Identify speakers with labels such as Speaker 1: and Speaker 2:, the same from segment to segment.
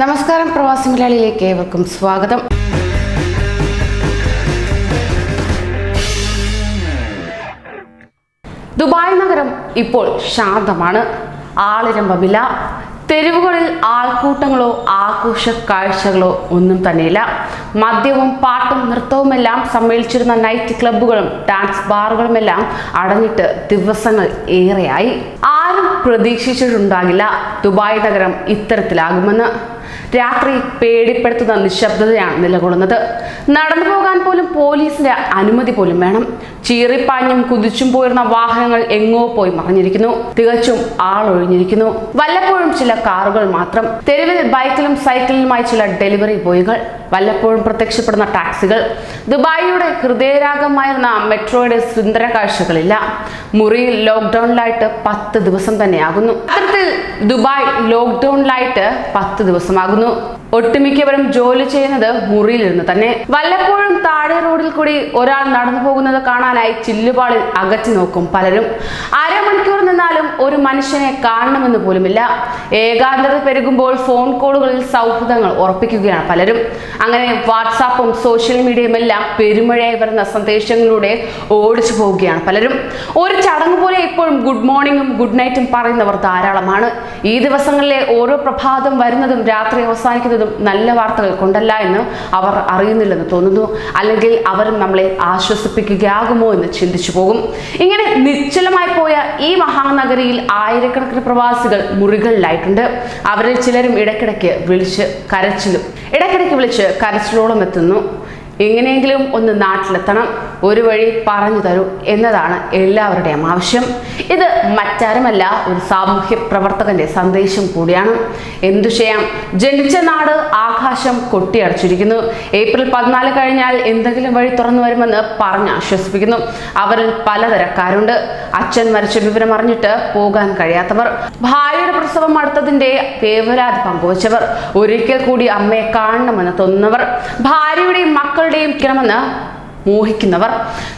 Speaker 1: നമസ്കാരം പ്രവാസി മലയാളിയിലേക്ക് ഏവർക്കും സ്വാഗതം. ദുബായ് നഗരം ഇപ്പോൾ ശാന്തമാണ്. ആളിരമ്പമില്ല. തെരുവുകളിൽ ആൾക്കൂട്ടങ്ങളോ ആഘോഷ കാഴ്ചകളോ ഒന്നും തന്നെയില്ല. മദ്യവും പാട്ടും നൃത്തവുമെല്ലാം സമ്മേളിച്ചിരുന്ന നൈറ്റ് ക്ലബ്ബുകളും ഡാൻസ് ബാറുകളുമെല്ലാം അടഞ്ഞിട്ട് ദിവസങ്ങൾ ഏറെയായി. ആരും പ്രതീക്ഷിച്ചിട്ടുണ്ടാകില്ല ദുബായ് നഗരം ഇത്തരത്തിലാകുമെന്ന്. രാത്രി പേടിപ്പെടുത്തുന്ന നിശബ്ദതയാണ് നിലകൊള്ളുന്നത്. നടന്നു പോകാൻ പോലും പോലീസിന്റെ അനുമതി പോലും വേണം. ചീറിപ്പാഞ്ഞും കുതിച്ചും പോയിരുന്ന വാഹനങ്ങൾ എങ്ങോ പോയി മറിഞ്ഞിരിക്കുന്നു. തികച്ചും ആളൊഴിഞ്ഞിരിക്കുന്നു. വല്ലപ്പോഴും ചില കാറുകൾ മാത്രം. തെരുവിൽ ബൈക്കിലും സൈക്കിളിലുമായി ചില ഡെലിവറി ബോയ്കൾ. വല്ലപ്പോഴും പ്രത്യക്ഷപ്പെടുന്ന ടാക്സികൾ. ദുബായിയുടെ ഹൃദയരാഗമായിരുന്ന മെട്രോയുടെ സുന്ദര കാഴ്ചകളില്ല. മുറിയിൽ ലോക്ക്ഡൌണിലായിട്ട് പത്ത് ദിവസം തന്നെയാകുന്നു. അത്തരത്തിൽ ദുബായ് ലോക്ക്ഡൌണിലായിട്ട് പത്ത് ദിവസമാകുന്നു ഒട്ടുമിക്കവരും ജോലി ചെയ്യുന്നത് മുറിയിലിരുന്ന് തന്നെ. വല്ലപ്പോഴും താഴെ റോഡിൽ കൂടി ഒരാൾ നടന്നു പോകുന്നത് കാണാനായി ചില്ലുപാളിൽ അകറ്റി നോക്കും പലരും. അരമണിക്കൂർ നിന്നാലും ഒരു മനുഷ്യനെ കാണണമെന്ന് പോലുമില്ല. ഏകാന്തത പെരുകുമ്പോൾ ഫോൺ കോളുകളിൽ സൗഹൃദങ്ങൾ ഉറപ്പിക്കുകയാണ് പലരും. അങ്ങനെ വാട്സാപ്പും സോഷ്യൽ മീഡിയയും എല്ലാം പെരുമഴയായി വരുന്ന സന്ദേശങ്ങളിലൂടെ ഓടിച്ചു പോവുകയാണ് പലരും. ഒരു ചടങ്ങ് പോലെ ഇപ്പോഴും ഗുഡ് മോർണിംഗും ഗുഡ് നൈറ്റും പറയുന്നവർ ധാരാളമാണ്. ഈ ദിവസങ്ങളിലെ ഓരോ പ്രഭാതം വരുന്നതും രാത്രി അവസാനിക്കുന്നതും നല്ല വാർത്തകൾ കൊണ്ടല്ല എന്ന് അവർ അറിയുന്നില്ലെന്ന് തോന്നുന്നു. അല്ലെങ്കിൽ അവരും നമ്മളെ ആശ്വസിപ്പിക്കുകയാകുമോ എന്ന് ചിന്തിച്ചു പോകും. ഇങ്ങനെ നിശ്ചലമായി പോയ ഈ മഹാനഗരിയിൽ ആയിരക്കണക്കിന് പ്രവാസികൾ മുറികളിലായിട്ടുണ്ട്. അവരിൽ ചിലരും ഇടയ്ക്കിടയ്ക്ക് വിളിച്ച് കരച്ചിലും ഇടയ്ക്കിടയ്ക്ക് വിളിച്ച് കരച്ചിലോളം എത്തുന്നു. എങ്ങനെയെങ്കിലും ഒന്ന് നാട്ടിലെത്തണം. ഒരു വഴി പറഞ്ഞു തരൂ എന്നതാണ് എല്ലാവരുടെയും ആവശ്യം. ഇത് മറ്റാരുമല്ല ഒരു സാമൂഹ്യ പ്രവർത്തകന്റെ സന്ദേശം കൂടിയാണ്. എന്തു ചെയ്യാം? ജനിച്ച നാട് ആകാശം കൊട്ടിയടച്ചിരിക്കുന്നു. ഏപ്രിൽ പതിനാല് കഴിഞ്ഞാൽ എന്തെങ്കിലും വഴി തുറന്നു വരുമെന്ന് പറഞ്ഞ് ആശ്വസിപ്പിക്കുന്നു. അവരിൽ പലതരക്കാരുണ്ട്. അച്ഛൻ മരിച്ച വിവരം അറിഞ്ഞിട്ട് പോകാൻ കഴിയാത്തവർ ഭാര്യയുടെ പ്രസവം അടുത്തതിന്റെ വേവലാതി പങ്കുവച്ചവർ ഒരിക്കൽ കൂടി അമ്മയെ കാണണമെന്ന് തോന്നുന്നവർ ഭാര്യയുടെയും മക്കളുടെയും ക്കണമെന്ന് മോഹിക്കുന്നവർ.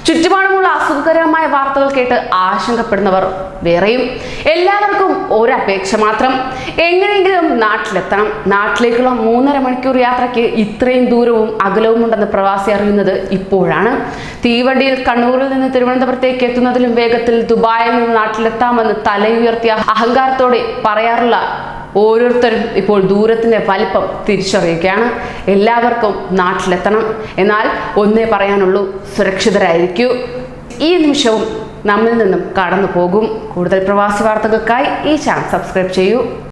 Speaker 1: ചുറ്റുപാടുമുള്ള അസുഖകരമായ വാർത്തകൾ കേട്ട് ആശങ്കപ്പെടുന്നവർ വേറെയും. എല്ലാവർക്കും ഒരപേക്ഷ മാത്രം. എങ്ങനെയെങ്കിലും നാട്ടിലെത്തണം. നാട്ടിലേക്കുള്ള മൂന്നര മണിക്കൂർ യാത്രയ്ക്ക് ഇത്രയും ദൂരവും അകലവും ഉണ്ടെന്ന് പ്രവാസി അറിയുന്നത് ഇപ്പോഴാണ്. തീവണ്ടിയിൽ കണ്ണൂരിൽ നിന്ന് തിരുവനന്തപുരത്തേക്ക് എത്തുന്നതിലും വേഗത്തിൽ ദുബായിൽ നിന്ന് നാട്ടിലെത്താമെന്ന് തലയുയർത്തിയ അഹങ്കാരത്തോടെ പറയാറുള്ള ഓരോരുത്തരും ഇപ്പോൾ ദൂരത്തിന്റെ വലിപ്പം തിരിച്ചറിയുകയാണ്. എല്ലാവർക്കും നാട്ടിലെത്തണം. എന്നാൽ ഒന്നേ പറയാനുള്ളൂ സുരക്ഷിതരായിരിക്കൂ. ഈ നിമിഷവും നമ്മിൽ നിന്നും കടന്നു പോകും കൂടുതൽ പ്രവാസി വാർത്തകൾക്കായി ഈ ചാനൽ സബ്സ്ക്രൈബ് ചെയ്യൂ.